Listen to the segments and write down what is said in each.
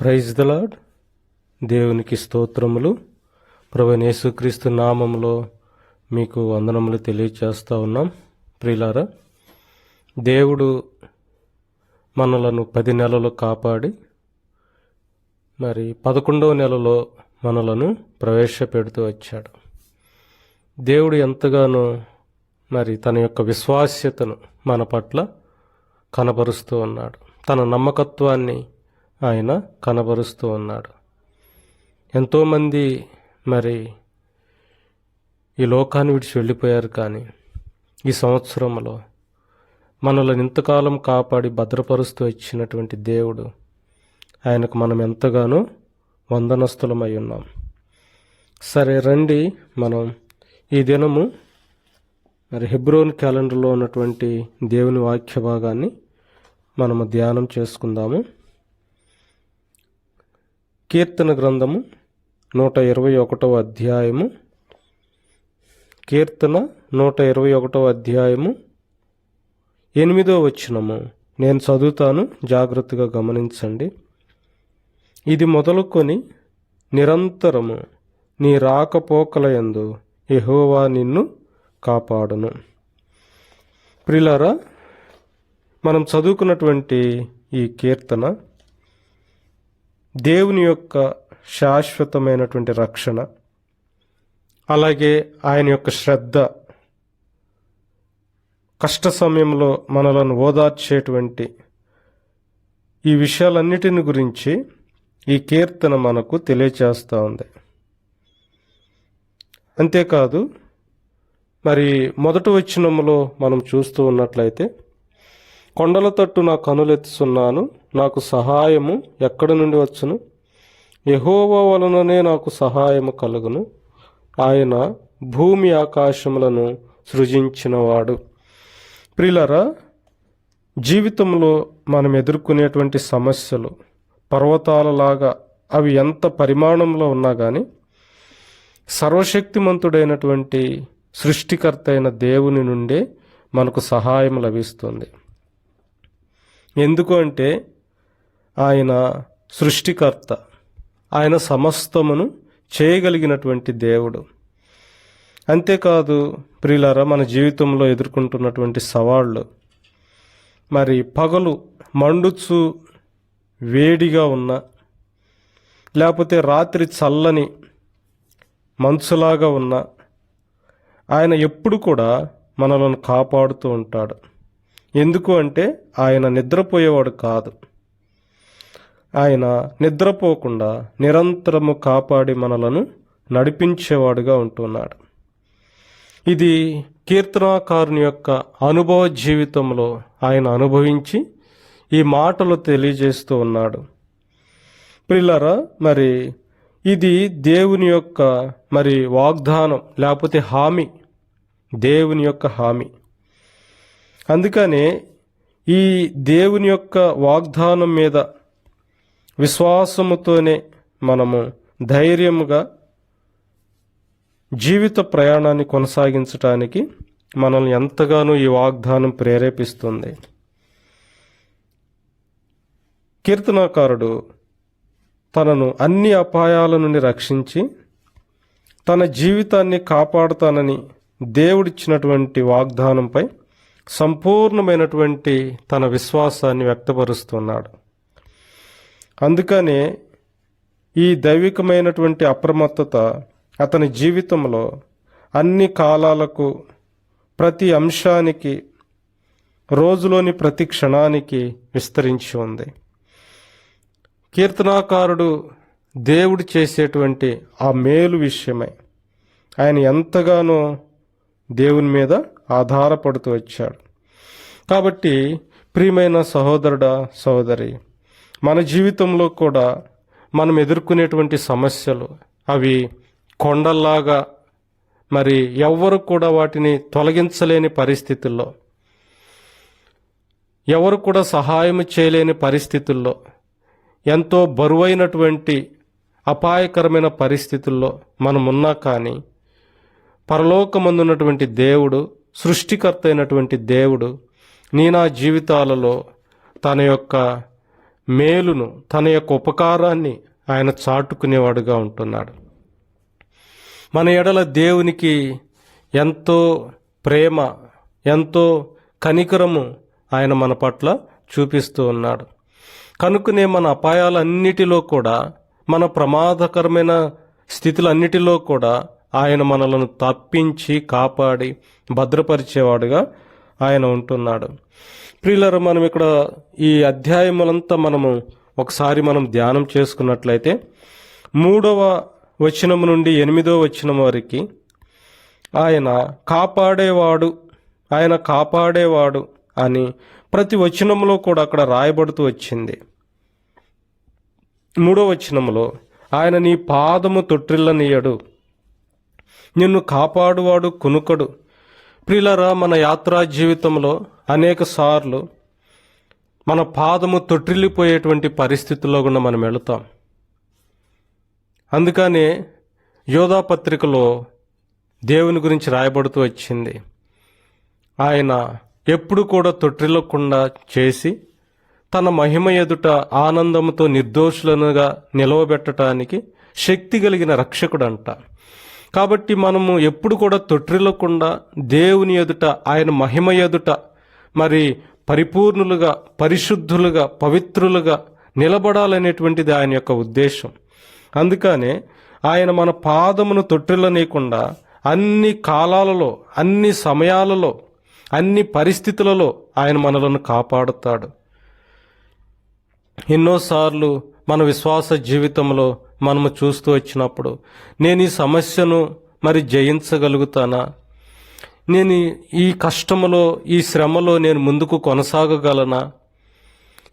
Praise the lord దేవునికి స్తోత్రములు. ప్రభు యేసుక్రీస్తు నామంలో మీకు వందనములు తెలియచేస్తూ ఉన్నాం. ప్రిలారా దేవుడు మనలను పది నెలలు కాపాడి మరి పదకొండవ నెలలో మనలను ప్రవేశపెడుతూ వచ్చాడు. దేవుడు ఎంతగానో మరి తన యొక్క విశ్వాస్యతను మన పట్ల కనపరుస్తూ ఉన్నాడు. తన నమ్మకత్వాన్ని ఆయన కనబరుస్తూ ఉన్నాడు. ఎంతోమంది మరి ఈ లోకాన్ని విడిచి వెళ్ళిపోయారు కానీ ఈ సంవత్సరంలో మనల్ని ఇంతకాలం కాపాడి భద్రపరుస్తూ ఇచ్చినటువంటి దేవుడు ఆయనకు మనం ఎంతగానో వందనస్తులమై ఉన్నాం. సరే రండి మనం ఈ దినము మరి హెబ్రోన్ క్యాలెండర్లో ఉన్నటువంటి దేవుని వాక్య భాగాన్ని మనము ధ్యానం చేసుకుందాము. కీర్తన గ్రంథము నూట ఇరవై ఒకటవ అధ్యాయము. కీర్తన నూట ఇరవై ఒకటవ అధ్యాయము. ఎనిమిదో వచ్చినము నేను చదువుతాను జాగ్రత్తగా గమనించండి. ఇది మొదలుకొని నిరంతరము నీ రాకపోకలయందు ఎహోవా నిన్ను కాపాడును. ప్రిలారా మనం చదువుకున్నటువంటి ఈ కీర్తన దేవుని యొక్క శాశ్వతమైనటువంటి రక్షణ అలాగే ఆయన యొక్క శ్రద్ధ కష్ట సమయంలో మనలను ఓదార్చేటువంటి ఈ విషయాలన్నిటిని గురించి ఈ కీర్తన మనకు తెలియచేస్తూ ఉంది. అంతేకాదు మరి మొదటి వచ్చినంలో మనం చూస్తూ ఉన్నట్లయితే కొండల తట్టు నా కనులెత్తుచున్నాను నాకు సహాయము ఎక్కడి నుండి వచ్చును? యహోవా వలననే నాకు సహాయము కలుగును. ఆయన భూమి ఆకాశములను సృజించినవాడు. ప్రిలరా జీవితంలో మనం ఎదుర్కొనేటువంటి సమస్యలు పర్వతాలలాగా అవి ఎంత పరిమాణంలో ఉన్నా కానీ సర్వశక్తిమంతుడైనటువంటి సృష్టికర్త అయిన దేవుని నుండే మనకు సహాయం లభిస్తుంది. ఎందుకు అంటే ఆయన సృష్టికర్త. ఆయన సమస్తమును చేయగలిగినటువంటి దేవుడు. అంతేకాదు ప్రియులారా మన జీవితంలో ఎదుర్కొంటున్నటువంటి సవాళ్ళు. మరి పగలు మండుచు వేడిగా ఉన్న లేకపోతే రాత్రి చల్లని మంచులాగా ఉన్న ఆయన ఎప్పుడు కూడా మనలను కాపాడుతూ ఉంటాడు. ఎందుకు అంటే ఆయన నిద్రపోయేవాడు కాదు. ఆయన నిద్రపోకుండా నిరంతరము కాపాడి మనలను నడిపించేవాడుగా ఉంటున్నాడు. ఇది కీర్తనాకారుని యొక్క అనుభవ జీవితంలో ఆయన అనుభవించి ఈ మాటలు తెలియజేస్తూ ఉన్నాడు. ప్రిల్లరా మరి ఇది దేవుని యొక్క మరి వాగ్దానం లేకపోతే హామీ? దేవుని యొక్క హామీ. అందుకనే ఈ దేవుని యొక్క వాగ్దానం మీద విశ్వాసముతోనే మనము ధైర్యముగా జీవిత ప్రయాణాన్ని కొనసాగించటానికి మనల్ని ఎంతగానో ఈ వాగ్దానం ప్రేరేపిస్తుంది. కీర్తనాకారుడు తనను అన్ని అపాయాల నుండి రక్షించి తన జీవితాన్ని కాపాడుతానని దేవుడిచ్చినటువంటి వాగ్దానంపై సంపూర్ణమైనటువంటి తన విశ్వాసాన్ని వ్యక్తపరుస్తున్నాడు. అందుకనే ఈ దైవికమైనటువంటి అప్రమత్తత అతని జీవితంలో అన్ని కాలాలకు ప్రతి అంశానికి రోజులోని ప్రతి క్షణానికి విస్తరించి ఉంది. కీర్తనాకారుడు దేవుడు చేసేటువంటి ఆ మేలు విషయమై. ఆయన ఎంతగానో దేవుని మీద ఆధారపడుతూ వచ్చాడు. కాబట్టి ప్రియమైన సహోదరుడా సహోదరి మన జీవితంలో కూడా మనం ఎదుర్కొనేటువంటి సమస్యలు అవి కొండల్లాగా మరి ఎవ్వరు కూడా వాటిని తొలగించలేని పరిస్థితుల్లో ఎవరు కూడా సహాయం చేయలేని పరిస్థితుల్లో ఎంతో బరువైనటువంటి అపాయకరమైన పరిస్థితుల్లో మనం ఉన్నా కానీ పరలోకమందున్నటువంటి దేవుడు సృష్టికర్త అయినటువంటి దేవుడు నీ నా జీవితాలలో తన యొక్క మేలును తన యొక్క ఉపకారాన్ని ఆయన చాటుకునేవాడుగా ఉంటున్నాడు. మన ఎడల దేవునికి ఎంతో ప్రేమ ఎంతో కనికరము ఆయన మన పట్ల చూపిస్తూ ఉన్నాడు. కనుకనే మన అపాయాలన్నిటిలో కూడా మన ప్రమాదకరమైన స్థితులన్నిటిలో కూడా ఆయన మనలను తప్పించి కాపాడి భద్రపరిచేవాడుగా ఆయన ఉంటున్నాడు. ప్రియులరు మనం ఇక్కడ ఈ అధ్యాయములంతా మనము ఒకసారి మనం ధ్యానం చేసుకున్నట్లయితే మూడవ వచనం నుండి ఎనిమిదో వచనం వరకు ఆయన కాపాడేవాడు ఆయన కాపాడేవాడు అని ప్రతి వచనంలో కూడా అక్కడ రాయబడుతూ వచ్చింది. మూడో వచనంలో ఆయన నీ పాదము తొట్టిల్లనీయడు. నిన్ను కాపాడువాడు కునుకడు. ప్రిలరా మన యాత్రా జీవితంలో అనేక సార్లు మన పాదము తొట్టిల్లిపోయేటువంటి పరిస్థితుల్లో కూడా మనం వెళుతాం. అందుకనే యోధా పత్రికలో దేవుని గురించి రాయబడుతూ వచ్చింది. ఆయన ఎప్పుడు కూడా తొట్టిల్లకుండా చేసి తన మహిమ ఎదుట ఆనందంతో నిర్దోషులనుగా నిలవబెట్టడానికి శక్తి కలిగిన రక్షకుడంట. కాబట్టి మనము ఎప్పుడు కూడా తొట్టిల్లకుండా దేవుని ఎదుట ఆయన మహిమ ఎదుట మరి పరిపూర్ణులుగా పరిశుద్ధులుగా పవిత్రులుగా నిలబడాలనేటువంటిది ఆయన యొక్క ఉద్దేశం. అందుకనే ఆయన మన పాదమును తొట్టిల్లనీయకుండా అన్ని కాలాలలో అన్ని సమయాలలో అన్ని పరిస్థితులలో ఆయన మనలను కాపాడుతాడు. ఎన్నోసార్లు మన విశ్వాస జీవితంలో మనము చూస్తూ వచ్చినప్పుడు నేను ఈ సమస్యను మరి జయించగలుగుతానా? నేను ఈ- కష్టములో ఈ శ్రమలో నేను ముందుకు కొనసాగగలనా?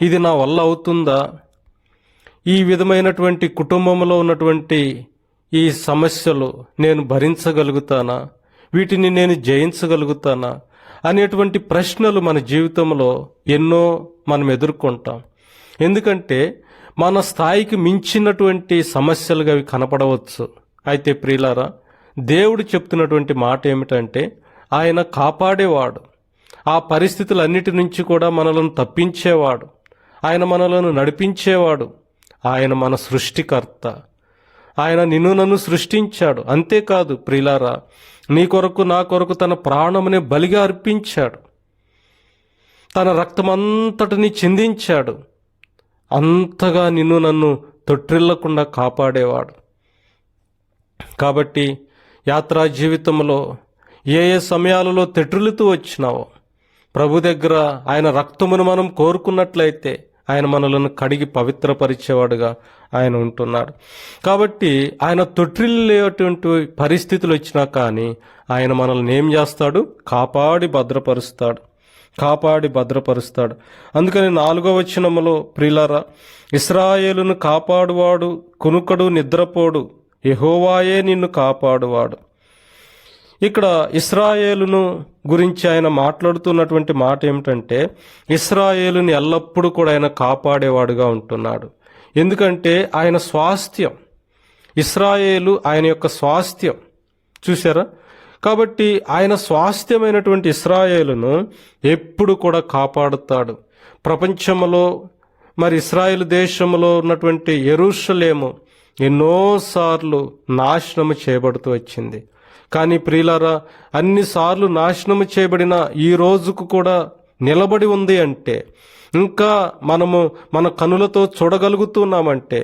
ఇది నా వల్ల అవుతుందా? ఈ విధమైనటువంటి కుటుంబంలో ఉన్నటువంటి ఈ సమస్యలు నేను భరించగలుగుతానా? వీటిని నేను జయించగలుగుతానా? అనేటువంటి ప్రశ్నలు మన జీవితంలో ఎన్నో మనం ఎదుర్కొంటాం. ఎందుకంటే మన స్థాయికి మించినటువంటి సమస్యలుగా అవి కనపడవచ్చు. అయితే ప్రియులారా దేవుడు చెప్తున్నటువంటి మాట ఏమిటంటే ఆయన కాపాడేవాడు. ఆ పరిస్థితులన్నిటి నుంచి కూడా మనలను తప్పించేవాడు. ఆయన మనలను నడిపించేవాడు. ఆయన మన సృష్టికర్త. ఆయన నిన్ను నన్ను సృష్టించాడు. అంతేకాదు ప్రిలారా నీ కొరకు నా కొరకు తన ప్రాణముని బలిగా అర్పించాడు. తన రక్తమంతటిని చిందించాడు. అంతగా నిన్ను నన్ను తొట్టిల్లకుండా కాపాడేవాడు. కాబట్టి యాత్రా జీవితంలో ఏ ఏ సమయాలలో తెట్రులుతూ వచ్చినావో ప్రభు దగ్గర ఆయన రక్తమును మనం కోరుకున్నట్లయితే ఆయన మనలను కడిగి పవిత్రపరిచేవాడుగా ఆయన ఉంటున్నాడు. కాబట్టి ఆయన తొట్టిల్లేటువంటి పరిస్థితులు వచ్చినా కానీ ఆయన మనల్ని ఏం చేస్తాడు? కాపాడి భద్రపరుస్తాడు. కాపాడి భద్రపరుస్తాడు. అందుకని నాలుగో వచనములో ప్రిలరా ఇస్రాయేలును కాపాడువాడు కునుకడు నిద్రపోడు ఎహోవాయే నిన్ను కాపాడువాడు. ఇక్కడ ఇస్రాయేలును గురించి ఆయన మాట్లాడుతున్నటువంటి మాట ఏమిటంటే ఇస్రాయేలుని ఎల్లప్పుడూ కూడా ఆయన కాపాడేవాడుగా ఉంటున్నాడు. ఎందుకంటే ఆయన స్వాస్థ్యం. ఇస్రాయేలు ఆయన యొక్క స్వాస్థ్యం. చూసారా కాబట్టి ఆయన స్వాస్థ్యమైనటువంటి ఇస్రాయేలును ఎప్పుడు కూడా కాపాడుతాడు. ప్రపంచంలో మరి ఇస్రాయేల్ దేశంలో ఉన్నటువంటి ఎరుషలేము ఎన్నోసార్లు నాశనము చేయబడుతూ వచ్చింది. కానీ ప్రియులారా అన్నిసార్లు నాశనము చేయబడిన ఈ రోజుకు కూడా నిలబడి ఉంది అంటే ఇంకా మనము మన కనులతో చూడగలుగుతున్నామంటే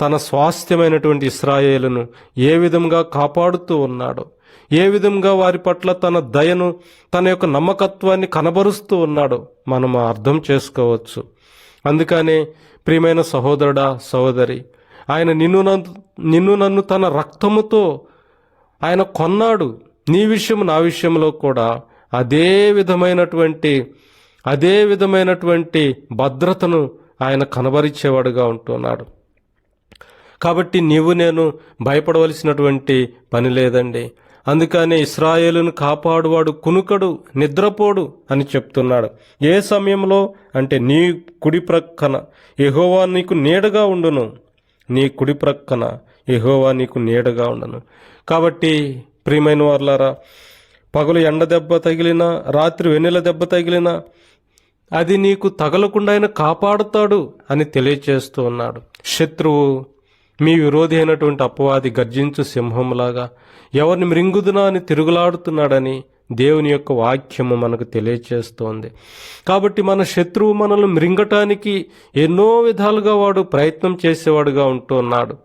తన స్వాస్థ్యమైనటువంటి ఇస్రాయేలును ఏ విధంగా కాపాడుతూ ఉన్నాడో ఏ విధంగా వారి పట్ల తన దయను తన యొక్క నమ్మకత్వాన్ని కనబరుస్తూ ఉన్నాడో మనం అర్థం చేసుకోవచ్చు. అందుకనే ప్రియమైన సహోదరుడా సహోదరి ఆయన నిన్ను నన్ను నిన్ను నన్ను తన రక్తముతో ఆయన కొన్నాడు. నీ విషయం నా విషయంలో కూడా అదే విధమైనటువంటి అదే విధమైనటువంటి భద్రతను ఆయన కనబరిచేవాడుగా ఉంటున్నాడు. కాబట్టి నీవు నేను భయపడవలసినటువంటి పని లేదండి. అందుకనే ఇస్రాయేలును కాపాడువాడు కునుకడు నిద్రపోడు అని చెప్తున్నాడు. ఏ సమయంలో? అంటే నీ కుడి ప్రక్కన. ఎహోవా నీకు నీడగా ఉండును. నీ కుడి ప్రక్కన ఎహోవా నీకు నీడగా ఉండను. కాబట్టి ప్రియమైన వర్లారా పగలు ఎండ దెబ్బ తగిలినా రాత్రి వెన్నెల దెబ్బ తగిలినా అది నీకు తగలకుండా ఆయన కాపాడుతాడు అని తెలియచేస్తూ ఉన్నాడు. శత్రువు మీ విరోధి అయినటువంటి అపవాది గర్జించు సింహంలాగా ఎవరిని మృంగుదునా అని తిరుగులాడుతున్నాడని దేవుని యొక్క వాక్యము మనకు తెలియచేస్తోంది. కాబట్టి మన శత్రువు మనల్ని మృంగటానికి ఎన్నో విధాలుగా వాడు ప్రయత్నం చేసేవాడుగా ఉంటున్నాడు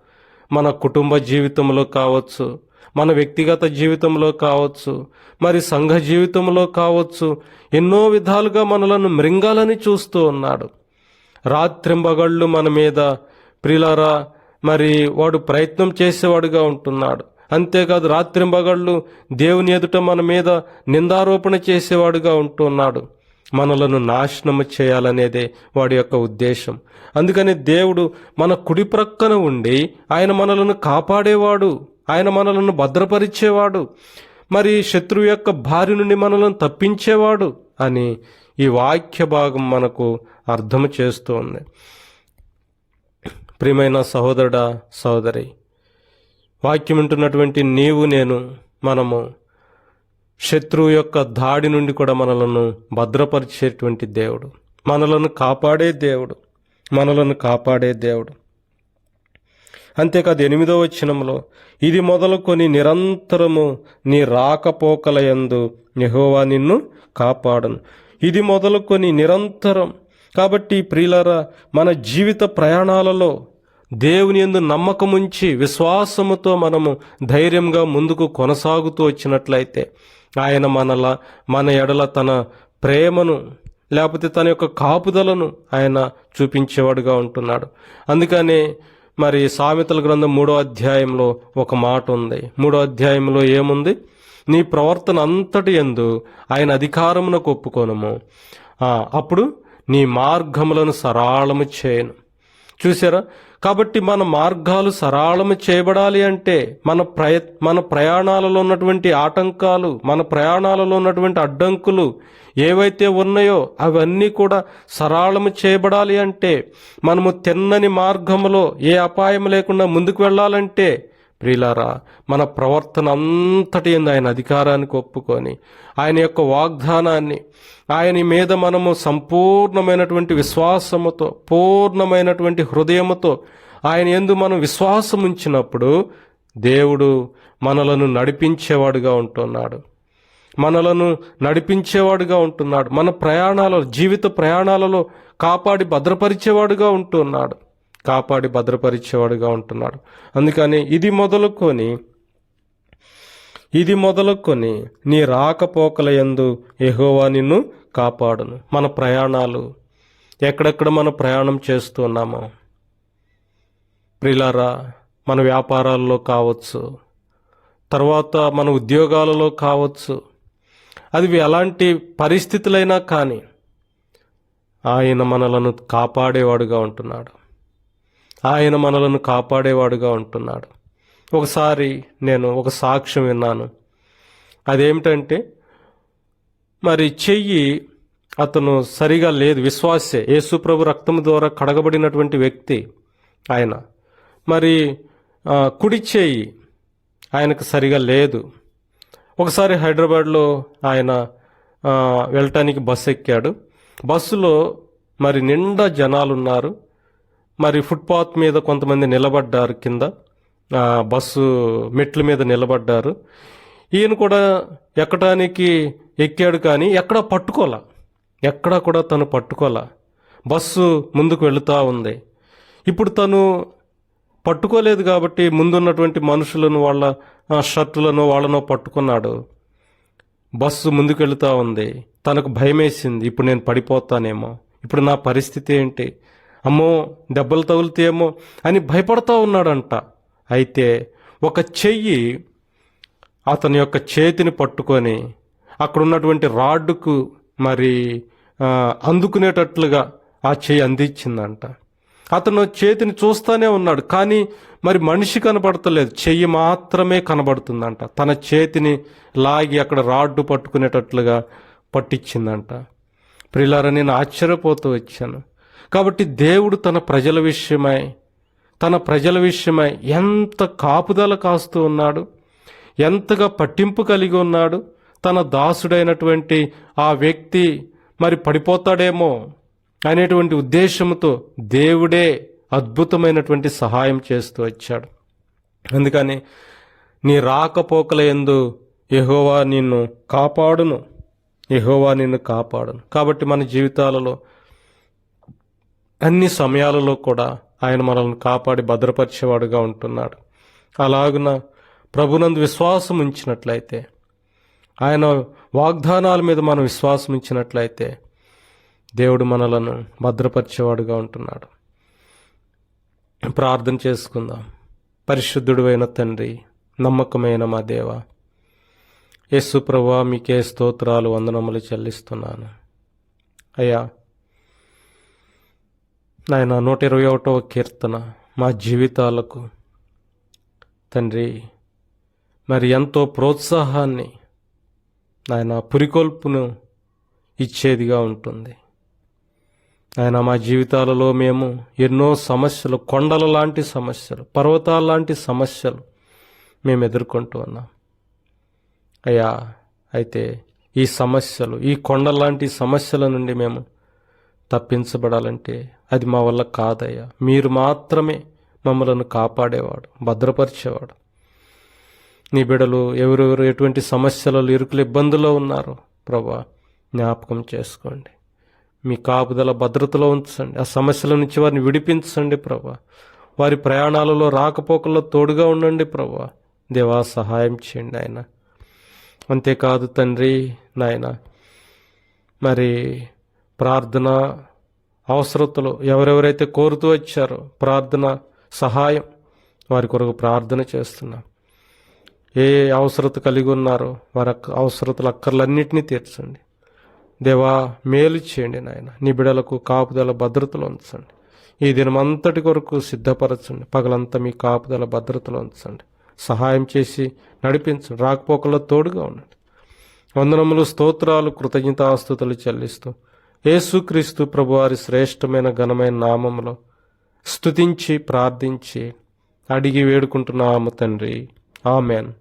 మన కుటుంబ జీవితంలో కావచ్చు మన వ్యక్తిగత జీవితంలో కావచ్చు మరి సంఘ జీవితంలో కావచ్చు ఎన్నో విధాలుగా మనలను మృంగాలని చూస్తూ ఉన్నాడు. రాత్రింబగళ్ళు మన మీద ప్రిలారా మరి వాడు ప్రయత్నం చేసేవాడుగా ఉంటున్నాడు. అంతేకాదు రాత్రింబగళ్ళు దేవుని ఎదుట మన మీద నిందారోపణ చేసేవాడుగా ఉంటున్నాడు. మనలను నాశనము చేయాలనేదే వాడి యొక్క ఉద్దేశం. అందుకని దేవుడు మన కుడి ప్రక్కన ఉండి ఆయన మనలను కాపాడేవాడు. ఆయన మనలను భద్రపరిచేవాడు. మరి శత్రువు యొక్క భార్య నుండి మనలను తప్పించేవాడు అని ఈ వాక్య భాగం మనకు అర్థం చేస్తోంది. ప్రియమైన సహోదరుడా సహోదరి వాక్యం వింటున్నటువంటి నీవు నేను మనము శత్రువు యొక్క దాడి నుండి కూడా మనలను భద్రపరిచేటువంటి దేవుడు. మనలను కాపాడే దేవుడు. మనలను కాపాడే దేవుడు. అంతేకాదు ఎనిమిదో వచనంలో ఇది మొదలుకొని నిరంతరము నీ రాకపోకలయందు యెహోవా నిన్ను కాపాడను. ఇది మొదలుకొని నిరంతరం. కాబట్టి ప్రియులరా మన జీవిత ప్రయాణాలలో దేవుని యందు నమ్మకముంచి విశ్వాసముతో మనము ధైర్యంగా ముందుకు కొనసాగుతూ వచ్చినట్లయితే ఆయన మనల మన ఎడల తన ప్రేమను లేకపోతే తన యొక్క కాపుదలను ఆయన చూపించేవాడుగా ఉంటున్నాడు. అందుకనే మరి సామెతల గ్రంథం మూడో అధ్యాయంలో ఒక మాట ఉంది. మూడో అధ్యాయంలో ఏముంది? నీ ప్రవర్తన అంతటి ఎందు ఆయన అధికారమునకు ఒప్పుకోనము. అప్పుడు నీ మార్గములను సరాళము చేయను. చూసారా కాబట్టి మన మార్గాలు సరళము చేయబడాలి అంటే మన ప్రయ మన ప్రయాణాలలో ఉన్నటువంటి ఆటంకాలు మన ప్రయాణాలలో ఉన్నటువంటి అడ్డంకులు ఏవైతే ఉన్నాయో అవన్నీ కూడా సరళము చేయబడాలి అంటే మనము తిన్నని మార్గంలో ఏ అపాయం లేకుండా ముందుకు వెళ్ళాలంటే ప్రియులారా మన ప్రవర్తన అంతటి ఆయన అధికారానికి ఒప్పుకొని ఆయన యొక్క వాగ్దానాన్ని ఆయన మీద మనము సంపూర్ణమైనటువంటి విశ్వాసముతో పూర్ణమైనటువంటి హృదయముతో ఆయన ఎందు మనం విశ్వాసం ఉంచినప్పుడు దేవుడు మనలను నడిపించేవాడుగా ఉంటున్నాడు. మనలను నడిపించేవాడుగా ఉంటున్నాడు. మన ప్రయాణాలలో జీవిత ప్రయాణాలలో కాపాడి భద్రపరిచేవాడుగా ఉంటున్నాడు. కాపాడి భద్రపరిచేవాడుగా ఉంటున్నాడు. అందుకని ఇది మొదలుకొని ఇది మొదలుకొని నీ రాకపోకల యందు ఎహోవా నిన్ను కాపాడును. మన ప్రయాణాలు ఎక్కడెక్కడ మనం ప్రయాణం చేస్తున్నామో ప్రిలారా మన వ్యాపారాల్లో కావచ్చు తర్వాత మన ఉద్యోగాలలో కావచ్చు అది ఎలాంటి పరిస్థితులైనా కానీ ఆయన మనలను కాపాడేవాడుగా ఉంటున్నాడు. ఆయన మనలను కాపాడేవాడుగా ఉంటున్నాడు. ఒకసారి నేను ఒక సాక్ష్యం విన్నాను. అదేమిటంటే మరి చెయ్యి అతను సరిగా లేదు విశ్వాసే. యేసుప్రభు రక్తం ద్వారా కడగబడినటువంటి వ్యక్తి ఆయన. మరి కుడి చేయి ఆయనకు సరిగా లేదు. ఒకసారి హైదరాబాద్లో ఆయన వెళ్ళటానికి బస్సు ఎక్కాడు. బస్సులో మరి నిండా జనాలు ఉన్నారు మరి ఫుట్పాత్ మీద కొంతమంది నిలబడ్డారు కింద. బస్సు మెట్ల మీద నిలబడ్డారు. ఈయన కూడా ఎక్కడానికి ఎక్కాడు కానీ ఎక్కడా పట్టుకోలా. ఎక్కడా కూడా తను పట్టుకోలా. బస్సు ముందుకు వెళుతూ ఉంది. ఇప్పుడు తను పట్టుకోలేదు కాబట్టి ముందున్నటువంటి మనుషులను వాళ్ళ షర్టులను వాళ్ళనో పట్టుకున్నాడు. బస్సు ముందుకెళ్తా ఉంది. తనకు భయమేసింది. ఇప్పుడు నేను పడిపోతానేమో. ఇప్పుడు నా పరిస్థితి ఏంటి? అమ్మో దెబ్బలు తగులుతాయేమో అని భయపడుతూ ఉన్నాడంట. అయితే ఒక చెయ్యి అతని యొక్క చేతిని పట్టుకొని అక్కడ ఉన్నటువంటి రాడ్డుకు మరి అందుకునేటట్లుగా ఆ చెయ్యి అందించిందంట. అతను చేతిని చూస్తూనే ఉన్నాడు కానీ మరి మనిషి కనబడతలేదు. చెయ్యి మాత్రమే కనబడుతుందంట. తన చేతిని లాగి అక్కడ రాడ్డు పట్టుకునేటట్లుగా పట్టించిందంట. ప్రిలారా నేను ఆశ్చర్యపోతూ వచ్చాను. కాబట్టి దేవుడు తన ప్రజల విషయమై తన ప్రజల విషయమై ఎంత కాపుదల కాస్తూ ఉన్నాడు ఎంతగా పట్టింపు కలిగి ఉన్నాడు తన దాసుడైనటువంటి ఆ వ్యక్తి మరి పడిపోతాడేమో అనేటువంటి ఉద్దేశంతో దేవుడే అద్భుతమైనటువంటి సహాయం చేస్తూ వచ్చాడు. అందుకని నీ రాకపోకల ఎందు యహోవా నిన్ను కాపాడును. యహోవా నిన్ను కాపాడును. కాబట్టి మన జీవితాలలో అన్ని సమయాలలో కూడా ఆయన మనల్ని కాపాడి భద్రపరిచేవాడుగా ఉంటున్నాడు. అలాగున ప్రభునందు విశ్వాసం ఉంచినట్లయితే ఆయన వాగ్దానాల మీద మనం విశ్వాసం ఇచ్చినట్లయితే దేవుడు మనలను భద్రపరిచేవాడుగా ఉంటున్నాడు. ప్రార్థన చేసుకుందాం. పరిశుద్ధుడైన తండ్రి నమ్మకమైన మా దేవ యేసు ప్రభా మీకే స్తోత్రాలు వందనములు చెల్లిస్తున్నాను. అయ్యా నాయన నూట ఇరవై ఒకటవ కీర్తన మా జీవితాలకు. తండ్రి మరి ఎంతో ప్రోత్సాహాన్ని నాయన పురికొల్పును ఇచ్చేదిగా ఉంటుంది. ఆయన మా జీవితాలలో మేము ఎన్నో సమస్యలు కొండల లాంటి సమస్యలు పర్వతాల లాంటి సమస్యలు మేము ఎదుర్కొంటూ ఉన్నాం. అయ్యా అయితే ఈ సమస్యలు ఈ కొండలాంటి సమస్యల నుండి మేము తప్పించబడాలంటే అది మా వల్ల కాదయ్యా. మీరు మాత్రమే మమ్మలను కాపాడేవాడు భద్రపరిచేవాడు. నీ బిడలు ఎవరెవరు ఎటువంటి సమస్యలలో ఇరుకులు ఇబ్బందుల్లో ఉన్నారో ప్రభా జ్ఞాపకం చేసుకోండి. మీ కాపుదల భద్రతలో ఉంచండి. ఆ సమస్యల నుంచి వారిని విడిపించండి ప్రభా. వారి ప్రయాణాలలో రాకపోకల్లో తోడుగా ఉండండి ప్రభా. దేవా సహాయం చేయండి ఆయన అంతేకాదు తండ్రి నాయన మరి ప్రార్థన అవసరతలు ఎవరెవరైతే కోరుతూ వచ్చారో ప్రార్థన సహాయం వారి కొరకు ప్రార్థన చేస్తున్నాం. ఏ అవసరత కలిగి ఉన్నారో వారి అక్క- అవసరతలు అక్కర్లన్నింటినీ తీర్చండి. దేవా మేలు చేయండి నాయన. నీ బిడలకు కాపుదల భద్రతలు ఉంచండి. ఈ దినమంతటి కొరకు సిద్ధపరచండి. పగలంతా మీ కాపుదల భద్రతలు ఉంచండి. సహాయం చేసి నడిపించండి. రాకపోకల్లో తోడుగా ఉండండి. వందనములు స్తోత్రాలు కృతజ్ఞతాస్తుతులు చెల్లిస్తూ యేసుక్రీస్తు ప్రభువారి శ్రేష్టమైన ఘనమైన నామంలో స్తుతించి ప్రార్థించి అడిగి వేడుకుంటున్నాము తండ్రి. ఆమెన్.